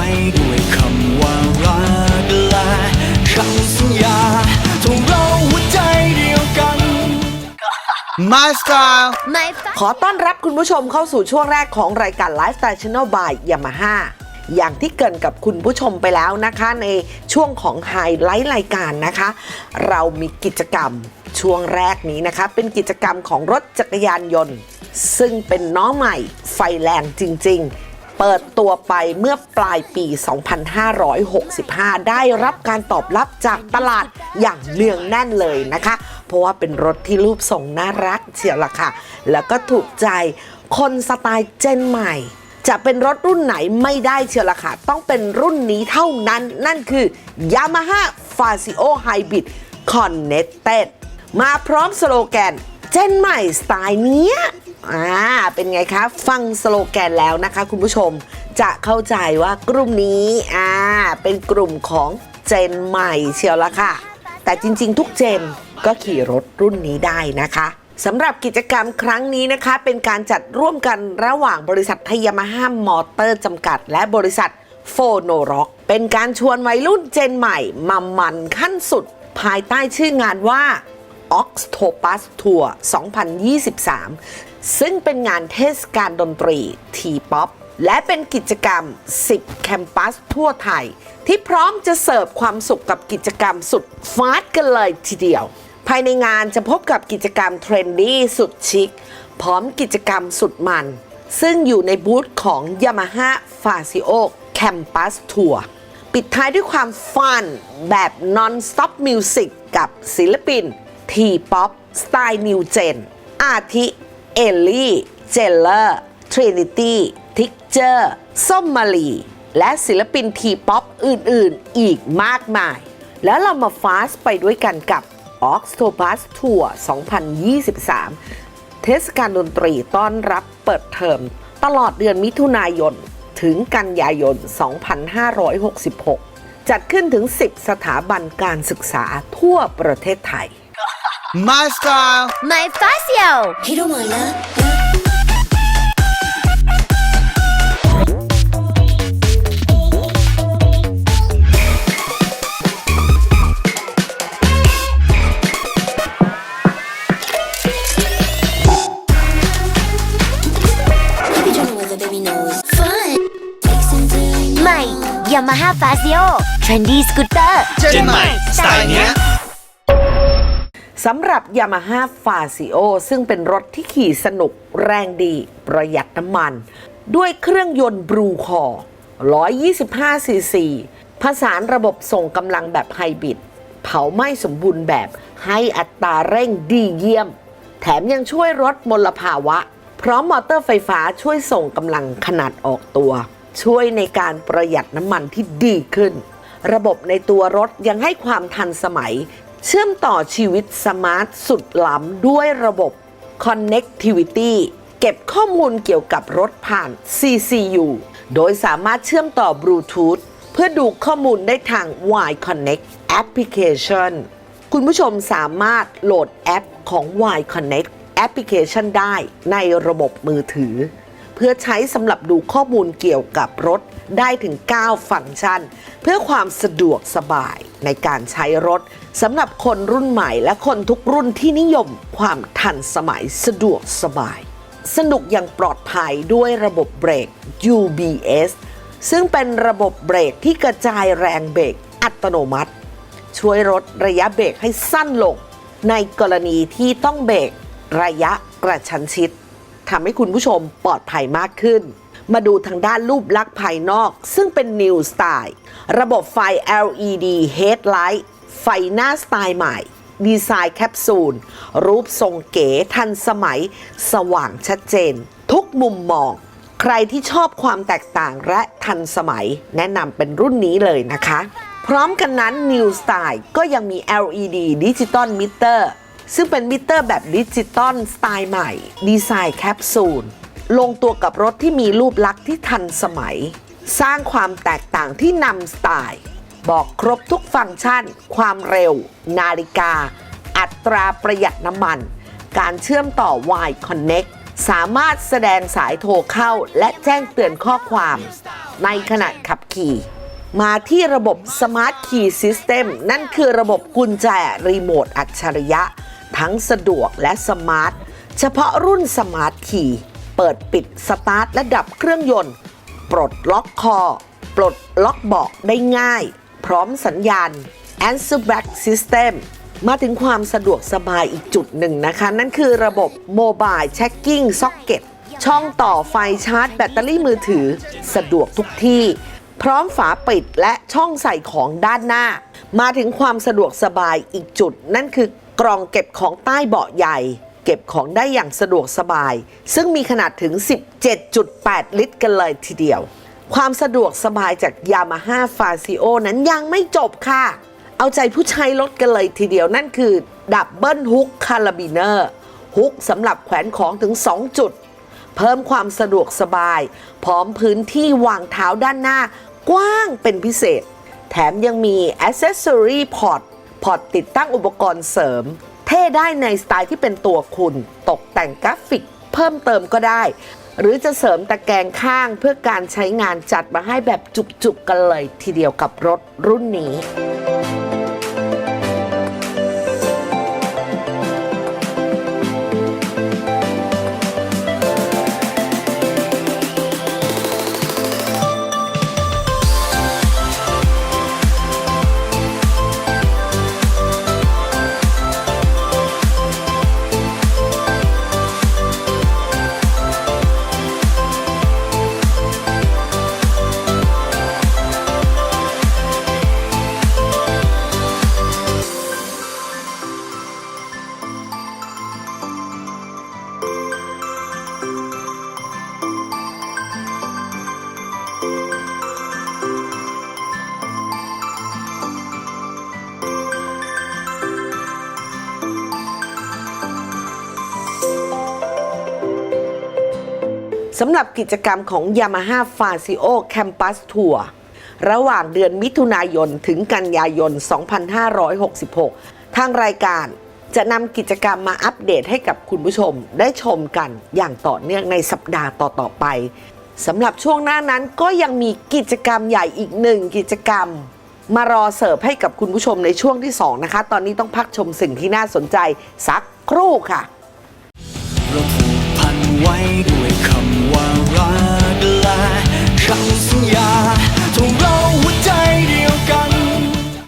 ว้ด้วยคำว่ารักและคำสัญญาทงเราหัวใจเดียวกัน My Style ขอต้อนรับคุณผู้ชมเข้าสู่ช่วงแรกของรายการ Lifestyle Channel by Yamaha อย่างที่เกรินกับคุณผู้ชมไปแล้วนะคะ ในช่วงของไฮไลท์รายการนะคะ เรามีกิจกรรมช่วงแรกนี้นะคะ เป็นกิจกรรมของรถจักรยานยนต์ ซึ่งเป็นน้องใหม่ไฟแรงจริง ๆ เปิดตัวไปเมื่อปลายปี 2565 ได้รับการตอบรับจากตลาดอย่างเนืองแน่นเลยนะคะ เพราะว่าเป็นรถที่รูปทรงน่ารักเชียวล่ะค่ะ แล้วก็ถูกใจคนสไตล์เจนใหม่ จะเป็นรถรุ่นไหนไม่ได้เชียวล่ะค่ะ ต้องเป็นรุ่นนี้เท่านั้น นั่นคือ Yamaha Fazio Hybrid Connected มาพร้อมสโลแกน เจนใหม่สไตล์เนี้ย อ่าเป็นไงคะ ฟังสโลแกนแล้วนะคะ คุณผู้ชมจะเข้าใจว่ากลุ่มนี้อ่าเป็นกลุ่มของเจนใหม่เชียวละค่ะ แต่จริง ๆ ทุกเจนก็ขี่รถรุ่นนี้ได้นะคะสำหรับกิจกรรมครั้งนี้นะคะ เป็นการจัดร่วมกันระหว่างบริษัทไทยามาฮ่ามอเตอร์จำกัด และบริษัทโฟโนร็อกเป็นการชวนวัยรุ่นเจนใหม่มามันขั้นสุด ภายใต้ชื่องานว่า Octopus Tour 2023 ซึ่งเป็นงานเทศกาลดนตรีทีป๊อปและเป็นกิจกรรม 10 แคมปัสทั่วไทย ที่พร้อมจะเสิร์ฟความสุขกับกิจกรรมสุดฟาดกันเลยทีเดียว ภายในงานจะพบกับกิจกรรมเทรนดี้สุดชิค พร้อมกิจกรรมสุดมัน ซึ่งอยู่ในบูธของ Yamaha f a c i o Campus Tour ปิดท้ายด้วยความฟันแบบ non-stop music กับศิลปิน T-POP สไตล์ New Gen อาทิ เอลลี่ เจลเลอร์ ทรินิตี้ ทิกเจอร์ ส้มมาลี และศิลปิน T-POP อื่น ๆ อีกมากมาย แล้วเรามาฟาสไปด้วยกันกับ Octopus Tour 2023 เทศกาลดนตรีต้อนรับเปิดเทอม ตลอดเดือนมิถุนายน ถึงกันยายน 2566 จัดขึ้นถึง 10 สถาบันการศึกษาทั่วประเทศไทย My Style My Facio ใหม่ Yamaha Facio Trendy Scooter เจนใหม่สไตล์เนี้ย สำหรับ Yamaha f a c i o ซึ่งเป็นรถที่ขี่สนุกแรงดีประหยัดน้ำมัน ด้วยเครื่องยนต์บรูคอร์125ซีซีผสานระบบส่งกำลังแบบไฮบริดเผาไหม้สมบูรณ์แบบให้อัตราเร่งดีเยี่ยม แถมยังช่วยลดมลภาวะ พร้อมมอเตอร์ไฟฟ้าช่วยส่งกำลังขนาดออกตัว ช่วยในการประหยัดน้ำมันที่ดีขึ้น ระบบในตัวรถยังให้ความทันสมัย เชื่อมต่อชีวิตสมาร์ทสุดล้ำด้วยระบบ Connectivity เก็บข้อมูลเกี่ยวกับรถผ่าน CCU โดยสามารถเชื่อมต่อบลูทูธเพื่อดูข้อมูลได้ทาง Y Connect Application คุณผู้ชมสามารถโหลดแอปของ Y Connect Application ได้ในระบบมือถือ เพื่อใช้สำหรับดูข้อมูลเกี่ยวกับรถได้ถึง 9 ฟังก์ชัน เพื่อความสะดวกสบายในการใช้รถ สำหรับคนรุ่นใหม่และคนทุกรุ่นที่นิยมความทันสมัยสะดวกสบาย สนุกอย่างปลอดภัยด้วยระบบเบรก UBS ซึ่งเป็นระบบเบรกที่กระจายแรงเบรกอัตโนมัติ ช่วยลดระยะเบรกให้สั้นลง ในกรณีที่ต้องเบรกระยะกระชั้นชิดทำให้คุณผู้ชมปลอดภัยมากขึ้น มาดูทางด้านรูปลักษณ์ภายนอก ซึ่งเป็น New Style ระบบไฟ LED Headlight ไฟหน้าสไตล์ใหม่ ดีไซน์แคปซูล รูปทรงเก๋ทันสมัย สว่างชัดเจน ทุกมุมมอง ใครที่ชอบความแตกต่างและทันสมัย แนะนำเป็นรุ่นนี้เลยนะคะ พร้อมกันนั้น New Style ก็ยังมี LED ดิจิตอลมิเตอร์ซึ่งเป็นมิเตอร์แบบดิจิตอลสไตล์ใหม่ ดีไซน์แคปซูล ลงตัวกับรถที่มีรูปลักษณ์ที่ทันสมัย สร้างความแตกต่างที่นำสไตล์ บอกครบทุกฟังก์ชัน ความเร็ว นาฬิกา อัตราประหยัดน้ำมัน การเชื่อมต่อ Y Connect สามารถแสดงสายโทรเข้าและแจ้งเตือนข้อความ ในขณะขับขี่ มาที่ระบบ Smart Key System นั่นคือระบบกุญแจรีโมทอัจฉริยะ ทั้งสะดวกและสมาร์ท เฉพาะรุ่น Smart Key เปิดปิดสตาร์ทและดับเครื่องยนต์ ปลดล็อกคอ ปลดล็อกเบาะได้ง่าย พร้อมสัญญาณ Answer Back System มาถึงความสะดวกสบายอีกจุดหนึ่งนะคะ นั่นคือระบบ Mobile Checking Socket ช่องต่อไฟชาร์จแบตเตอรี่มือถือ สะดวกทุกที่ พร้อมฝาปิดและช่องใส่ของด้านหน้า มาถึงความสะดวกสบายอีกจุด นั่นคือกล่องเก็บของใต้เบาะใหญ่ เก็บของได้อย่างสะดวกสบาย ซึ่งมีขนาดถึง 17.8 ลิตรกันเลยทีเดียว ความสะดวกสบายจาก Yamaha f a z i o นั้นยังไม่จบค่ะ เอาใจผู้ใช้รถกันเลยทีเดียวนั่นคือดับเบิลฮุกคาราบิเนอร์ฮุกสำหรับแขวนของถึง 2 จุด เพิ่มความสะดวกสบาย พร้อมพื้นที่วางเท้าด้านหน้ากว้างเป็นพิเศษ แถมยังมี Accessory Port พอร์ตติดตั้งอุปกรณ์เสริม เท่ได้ในสไตล์ที่เป็นตัวคุณ ตกแต่งกราฟิกเพิ่มเติมก็ได้ หรือจะเสริมตะแกรงข้างเพื่อการใช้งานจัดมาให้แบบจุกๆกันเลยทีเดียวกับรถรุ่นนี้ สำหรับกิจกรรมของ Yamaha f a z i o Campus Tour ระหว่างเดือนมิถุนายนถึงกันยายน 2566 ทางรายการจะนำกิจกรรมมาอัปเดตให้กับคุณผู้ชมได้ชมกันอย่างต่อเนื่องในสัปดาห์ต่อ ๆ ไปสำหรับช่วงหน้านั้นก็ยังมีกิจกรรมใหญ่อีกหนึ่งกิจกรรม มารอเสิร์ฟให้กับคุณผู้ชมในช่วงที่ 2 นะคะ ตอนนี้ต้องพักชมสิ่งที่น่าสนใจสักครู่ค่ะเราผูกพันไว้ด้วยคำ ว่ารักและคำสัญญา